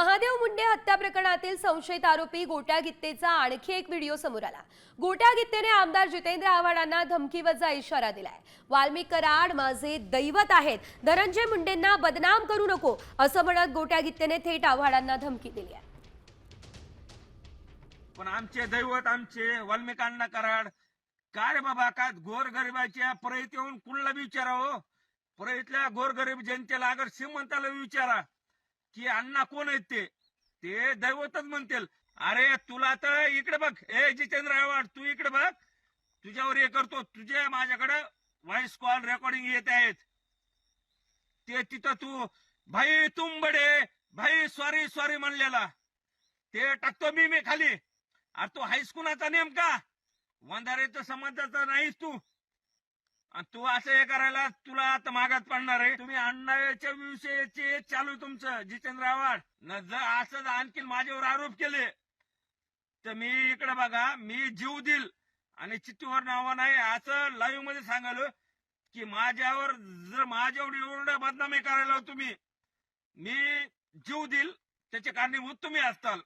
महादेव मुंडे हत्या प्रकरणातील संशयित आरोपी गोट्या गित्तेचा आणखी एक व्हिडिओ समोर आला. गोट्या गित्तेने आमदार जितेंद्र आव्हाडांना धमकीवजा इशारा दिलाय. वाल्मिक कराड माझे दैवत आहेत. धनंजय मुंडेंना बदनाम करू नको असं म्हणत गोट्या गित्तेने थेट आव्हाडांना धमकी दिली आहे. पण आमचे दैवत आमचे वाल्मिकांना कराड काय रे बाबा काय गोरगरिबाच्या परत येऊन कुणाला विचारावं? परतल्या हो गोरगरीब जनतेला अगर श्रीमंताला विचारा. की अण्णा कोण आहेत ते? ते दैवतच म्हणतील. अरे तुला तर इकडे बघ. ए जितेंद्र आव्हाड तू इकडे बघ. तुझ्यावर हे करतो. तुझे माझ्याकडे व्हॉइस कॉल रेकॉर्डिंग येत आहेत. ते तिथं तू भाई तुंबडे भाई सॉरी सॉरी म्हणलेला. ते टाकतो मी मी खाली. अरे तू हायस्कुलाचा नेमका? वंधारेच्या समाजाचा नाहीस तू. तू असं हे करायला तुला आता मागात पडणार आहे. तुम्ही अण्णाच्या विषयीचे चालू आहे तुमचं जितेंद्र आव्हाड. न जर असं आणखी माझ्यावर आरोप केले तर मी इकडे बघा मी जीव देईल. आणि चित्तूवर नावा नाही असं लाईव्हमध्ये सांगालो की माझ्यावर जर माझ्यावर एवढ्या बदनामी करायला तुम्ही मी जीव देईल. त्याचे कारणीभूत तुम्ही असताल.